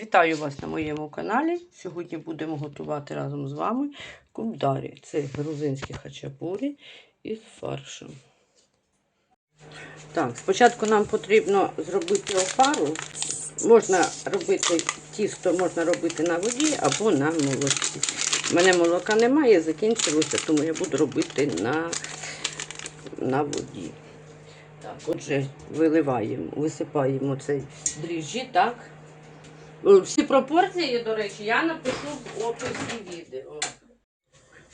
Вітаю вас на моєму каналі. Сьогодні будемо готувати разом з вами кубдарі. Це грузинські хачапурі із фаршем. Так, спочатку нам потрібно зробити опару. Можна робити тісто, можна робити на воді або на молоці. У мене молока немає, закінчилося, тому я буду робити на, на воді. Так, отже, виливаємо, висипаємо цей дріжджі, так. Е, Всі пропорції, до речі, я напишу в описі відео.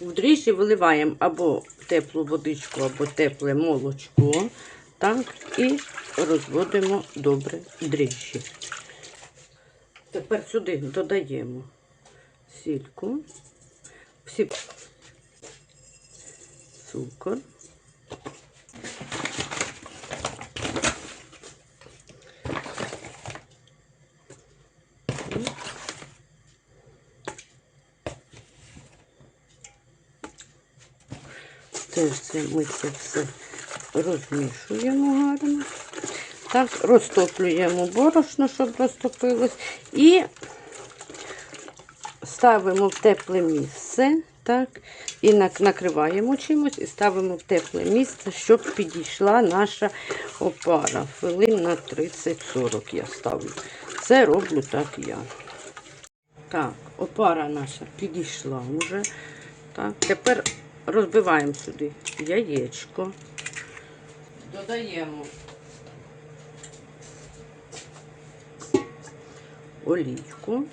В дріжджі виливаємо або теплу водичку, або тепле молочко. Так, і розводимо добре дріжджі. Тепер сюди додаємо сільку, всі цукор. Теж це ми це все розмішуємо гарно. Так, розтоплюємо борошно, щоб розтопилось. І ставимо в тепле місце. Так, і накриваємо чимось і ставимо в тепле місце, щоб підійшла наша опара. Хвилин на 30-40 я ставлю. Це роблю так я. Так, опара наша підійшла вже. Так, тепер розбиваємо сюди яєчко. Додаємо олійку.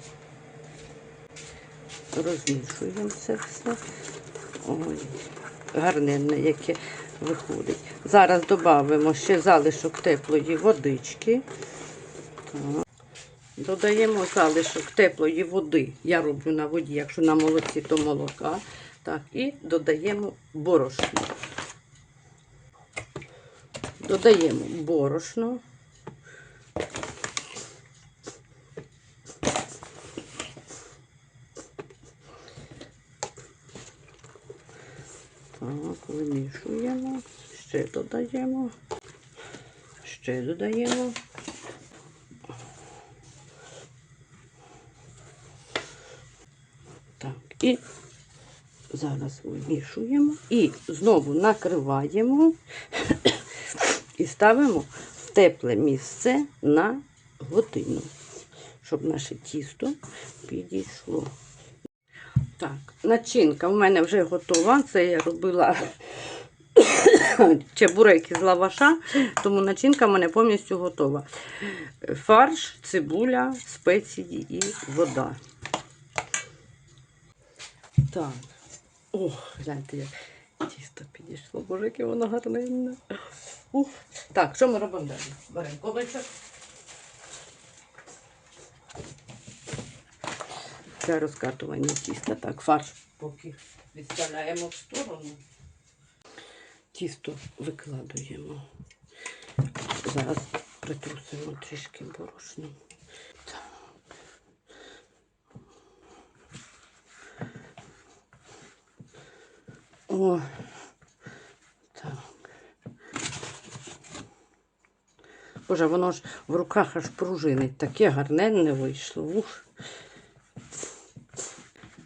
Розмішуємо це все. Ой, гарненне, яке виходить. Зараз додамо ще залишок теплої водички. Додаємо залишок теплої води. Я роблю на воді, якщо на молоці, то молока. Так, і додаємо борошно. Додаємо борошно. Так, вимішуємо, ще додаємо, ще додаємо. Так, і зараз вимішуємо і знову накриваємо і ставимо в тепле місце на годину, щоб наше тісто підійшло. Так, начинка в мене вже готова. Це я робила чебуреки з лаваша, тому начинка в мене повністю готова. Фарш, цибуля, спеції і вода. Так. Ох, гляньте, як тісто підійшло. Боже, яке воно гарненне. Ух. Так, що ми робимо далі? Беремо кобачок. Для розкатування тіста. Так, фарш поки відставляємо в сторону. Тісто викладуємо. Зараз притрусимо трішки борошном. Так. О, так. Боже, воно ж в руках аж пружинить. Таке гарненне вийшло. Ух.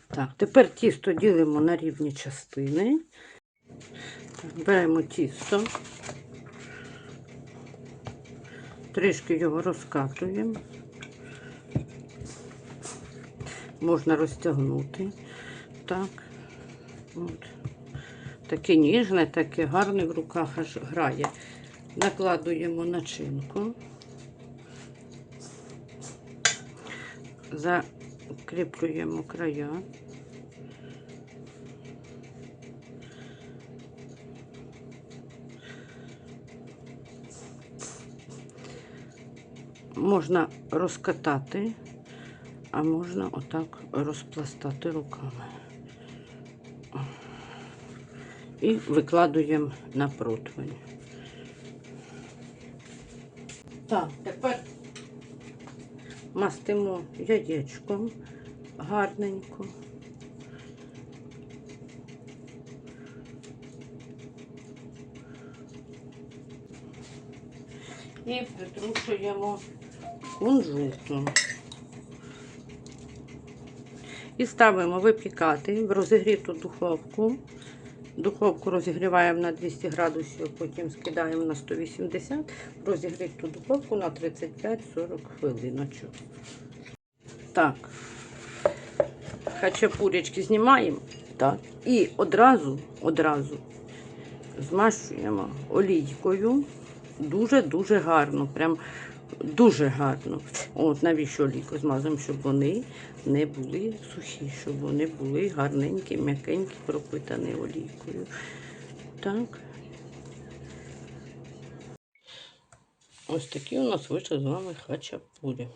Так, тепер тісто ділимо на рівні частини. Так, беремо тісто, трішки його розкатуємо. Можна розтягнути. Так. От. Таке ніжне, таке гарне в руках аж грає. Накладуємо начинку. Закріплюємо края. Можна розкатати, а можна отак розпластати руками. І викладуємо на противень. Так, тепер мастимо яєчком гарненько. І притрушуємо кунжутом. І ставимо випікати в розігріту духовку. Духовку розігріваємо на 200 градусів, потім скидаємо на 180, в розігріту духовку на 35-40 хвилиночок. Так, хачапурячки знімаємо. Так. І одразу, одразу змащуємо олійкою. Дуже-дуже гарно. Прям дуже гарно. От навіщо ліку змазуємо, щоб вони не були сухі, щоб вони були гарненькі, м'якенькі, пропитані олійкою. Так. Ось такі у нас вийшли з вами хачапурі.